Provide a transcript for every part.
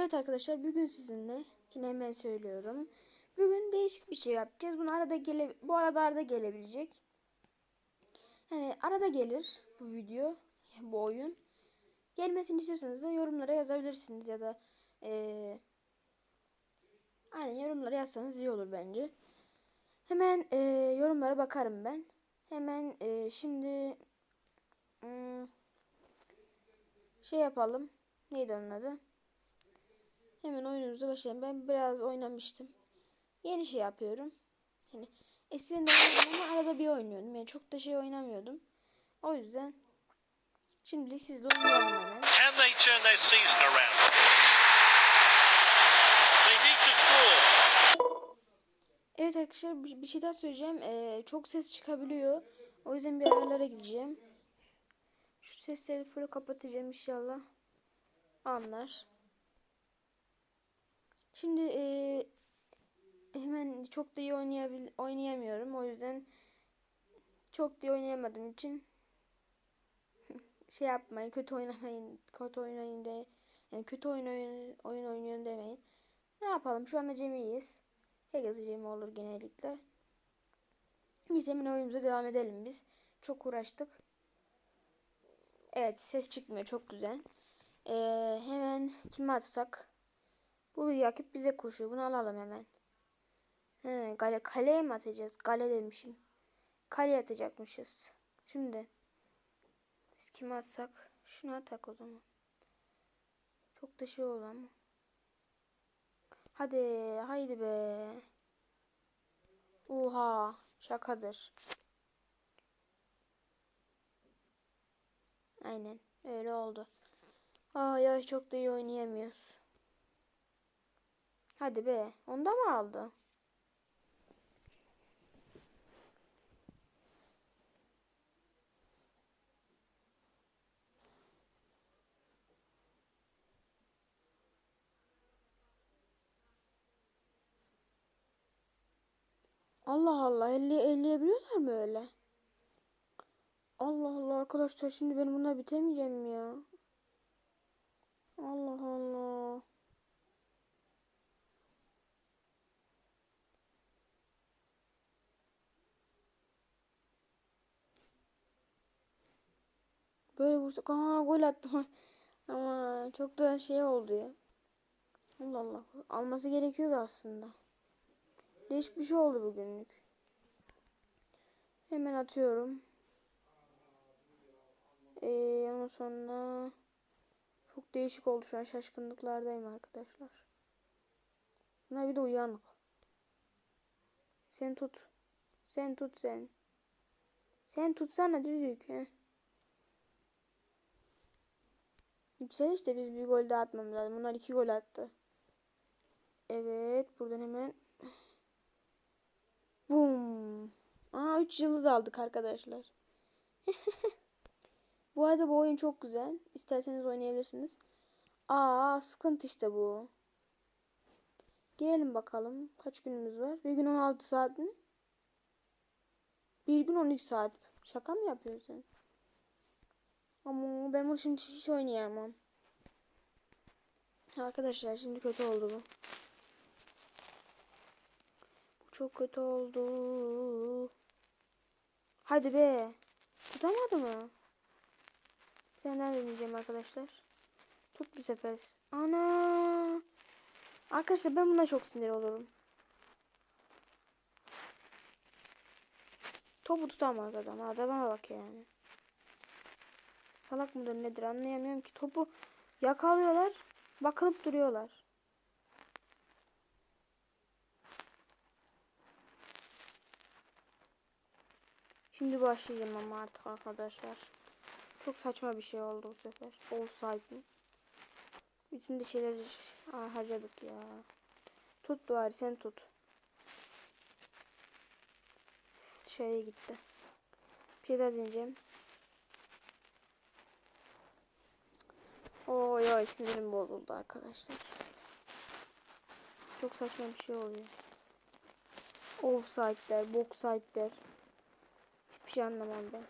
Evet arkadaşlar bugün sizinle yine hemen söylüyorum. Bugün değişik bir şey yapacağız. Bunu arada gele bu arada arada gelebilecek. Yani arada gelir bu video, bu oyun. Gelmesini istiyorsanız da yorumlara yazabilirsiniz ya da eee aynen yorumlara yazsanız iyi olur bence. Hemen eee, yorumlara bakarım ben. Hemen eee, şimdi hmm, şey yapalım. Neydi onun adı? Hemen oyunumuza başlayalım. Ben biraz oynamıştım. Yeni şey yapıyorum. Yani eskiden de ama arada bir oynuyordum. Yani çok da şey oynamıyordum. O yüzden şimdilik sizle oynayalım hemen. Can they turn their season around? They need to score. Evet arkadaşlar bir bir şey daha söyleyeceğim. Ee, çok ses çıkabiliyor. O yüzden bir ayarlara gideceğim. Şu sesleri full kapatacağım inşallah. Anlar. Şimdi ee, hemen çok da iyi oynayabil oynayamıyorum. O yüzden çok da iyi oynayamadığım için şey yapmayın. Kötü oynamayın. Kötü oynayın de yani kötü oyun oyun, oyun oynuyorsun demeyin. Ne yapalım? Şu anda Cem'iyiz. Herkes Cem olur genellikle. Neyse hemen oyunumuza devam edelim biz. Çok uğraştık. Evet ses çıkmıyor çok güzel. Ee, hemen kime atsak? Bu yakıp bize koşuyor. Bunu alalım hemen. He, kale, kaleye mi atacağız? Kale demişim. Kaleye atacakmışız. Şimdi biz kime atsak? Şunu atak o zaman. Çok da şey oldu ama. Hadi haydi be. Oha şakadır. Aynen öyle oldu. Ay ay çok da iyi oynayamıyoruz. Hadi be. Onda mı aldı? Allah Allah. Elli, elleyebiliyorlar mı öyle? Allah Allah arkadaşlar şimdi ben bunları bitemeyeceğim ya. Allah Allah. Böyle vursak aa gol attım. Ama çok da şey oldu ya. Allah Allah. Alması gerekiyordu aslında. Değişik bir şey oldu bugünlük. Hemen atıyorum. Ee, ondan sonra çok değişik oldu şu an şaşkınlıklardayım arkadaşlar. Bunlar bir de uyanık. Sen tut. Sen tut sen. Sen tutsana düzük. He. Yüksel işte biz bir gol daha atmamız lazım. Bunlar iki gol attı. Evet buradan hemen Bum. Aa 3 yıldız aldık arkadaşlar. bu arada bu oyun çok güzel. İsterseniz oynayabilirsiniz. Aa sıkıntı işte bu. Gelelim bakalım. Kaç günümüz var? Bir gün 16 saat mi? Bir gün 12 saat. Şaka mı yapıyorsun sen? Ama ben bunu şimdi hiç oynayamam. Arkadaşlar şimdi kötü oldu bu. Çok kötü oldu. Hadi be. Tutamadı mı? Bir tane daha deneyeceğim arkadaşlar. Tut bu sefer. Ana. Arkadaşlar ben buna çok sinir olurum. Topu tutamaz adam. Adama bak yani. Salak mıdır nedir anlayamıyorum ki. Topu yakalıyorlar. Bakılıp duruyorlar. Şimdi başlayacağım ama artık arkadaşlar. Çok saçma bir şey oldu bu sefer. Mi? Bütün de şeyleri harcadık ya. Tut bari sen tut. Dışarıya gitti. Bir şey daha deneyeceğim. Oy oy sinirim bozuldu arkadaşlar. Çok saçma bir şey oluyor. Offside'ler, boxide'ler. Hiçbir şey anlamam ben.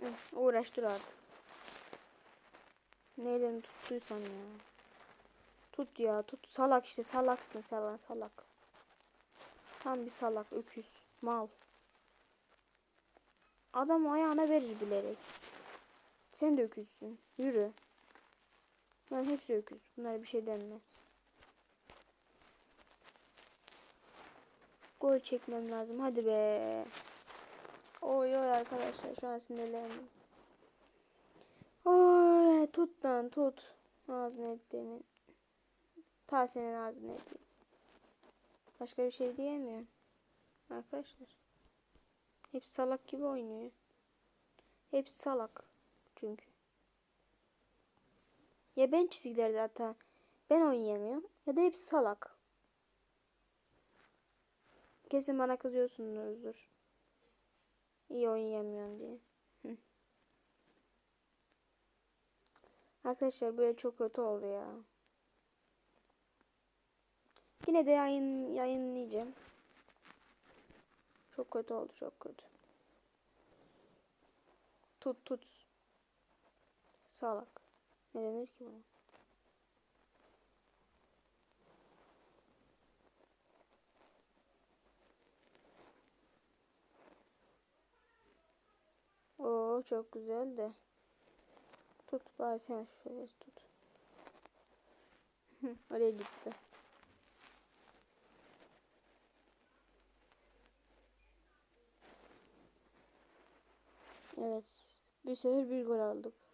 Hı, uğraş dur artık. Nereden tuttuysam ya. Tut ya tut. Salak işte salaksın salak salak. Tam bir salak öküz. Mal. Adam ayağına verir bilerek. Sen de öküzsün. Yürü. Ben hepsi öküz. Bunlara bir şey denmez. Gol çekmem lazım. Hadi be. Oy oy arkadaşlar şu an sinirlendim. Oy tut lan tut. Ağzını ettiğimin. Ta senin ağzını edeyim. Başka bir şey diyemiyorum. Arkadaşlar. Hepsi salak gibi oynuyor. Hepsi salak. Çünkü. Ya ben çizgilerde hatta ben oynayamıyorum ya da hepsi salak. Kesin bana kızıyorsunuzdur. İyi oynayamıyorum diye. Arkadaşlar böyle çok kötü oldu ya. Yine de yayın yayınlayacağım. Çok kötü oldu çok kötü. Tut tut. Salak. Ne denir ki buna? Oo çok güzel de. Tut bari sen şöyle tut. Oraya gitti. Evet. Bir sefer bir gol aldık.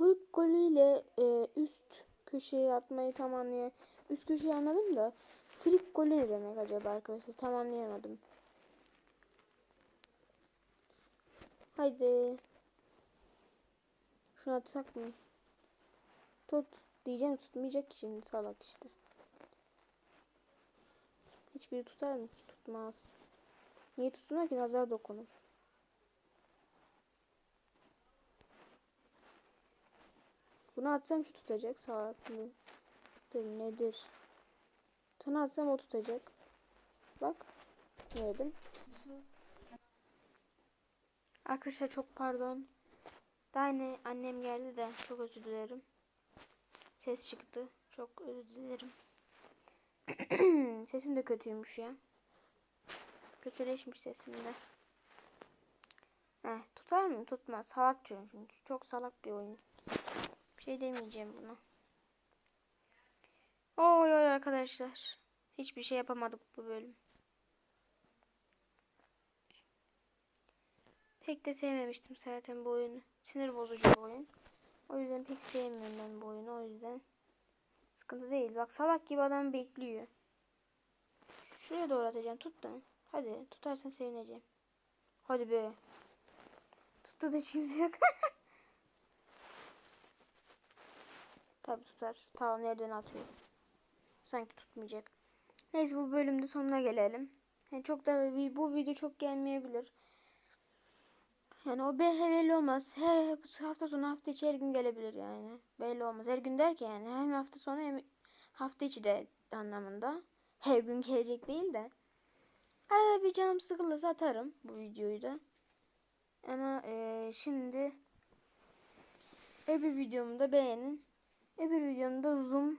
Full golüyle e, üst köşeye atmayı tam anlay üst köşeyi anladım da flick golü ne demek acaba arkadaşlar tam anlayamadım. Haydi. Şunu atsak mı? Tut diyeceğim tutmayacak ki şimdi salak işte. Hiçbiri tutar mı ki? Tutmaz. Niye tutsunlar ki nazar dokunur. Bunu atsam şu tutacak salak mı? Dur nedir? Sana atsam o tutacak. Bak. Yedim. Arkadaşlar çok pardon. Daha yine annem geldi de çok özür dilerim. Ses çıktı. Çok özür dilerim. Sesim de kötüymüş ya. Kötüleşmiş sesim de. Heh, tutar mı? Tutmaz. Salak çünkü. Çok salak bir oyun. Bir şey demeyeceğim buna. Oy oy arkadaşlar. Hiçbir şey yapamadık bu bölüm. Pek de sevmemiştim zaten bu oyunu. Sinir bozucu bir oyun. O yüzden pek sevmiyorum ben bu oyunu. O yüzden sıkıntı değil. Bak salak gibi adam bekliyor. Şuraya doğru atacağım. Tut lan. Hadi tutarsan sevineceğim. Hadi be. Tuttu da hiç kimse yok. Tabi tutar. Tamam nereden atıyor. Sanki tutmayacak. Neyse bu bölümde sonuna gelelim. Yani çok da bu video çok gelmeyebilir. Yani o be- belli olmaz. Her hafta sonu hafta içi her gün gelebilir yani. Belli olmaz. Her gün derken yani hem hafta sonu hem hafta içi de anlamında. Her gün gelecek değil de. Arada bir canım sıkılırsa atarım bu videoyu da. Ama eee, şimdi öbür videomu da beğenin. Öbür videomda Zoom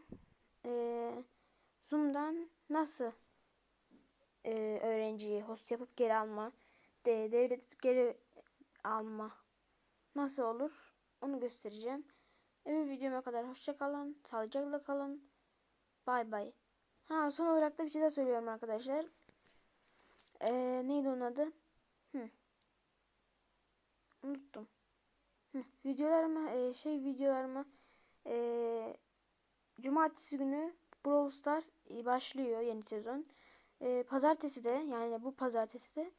eee, Zoom'dan nasıl eee, öğrenciyi host yapıp geri alma, de, devredip geri alma nasıl olur onu göstereceğim. Öbür videoma kadar hoşça kalın, sağlıcakla kalın. Bay bay. Ha son olarak da bir şey daha söylüyorum arkadaşlar. Ee, neydi onun adı? Hı. Unuttum. Hı. Videolarıma e, şey videolarıma e, cumartesi günü Brawl Stars e, başlıyor yeni sezon. E, pazartesi de yani bu pazartesi de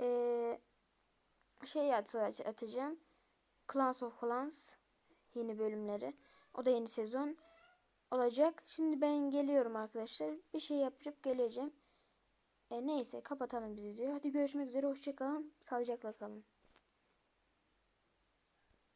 e, şey at atacağım. Clans of Clans yeni bölümleri. O da yeni sezon olacak. Şimdi ben geliyorum arkadaşlar. Bir şey yapıp geleceğim. E, neyse kapatalım biz videoyu. Hadi görüşmek üzere. Hoşçakalın. Sağlıcakla kalın.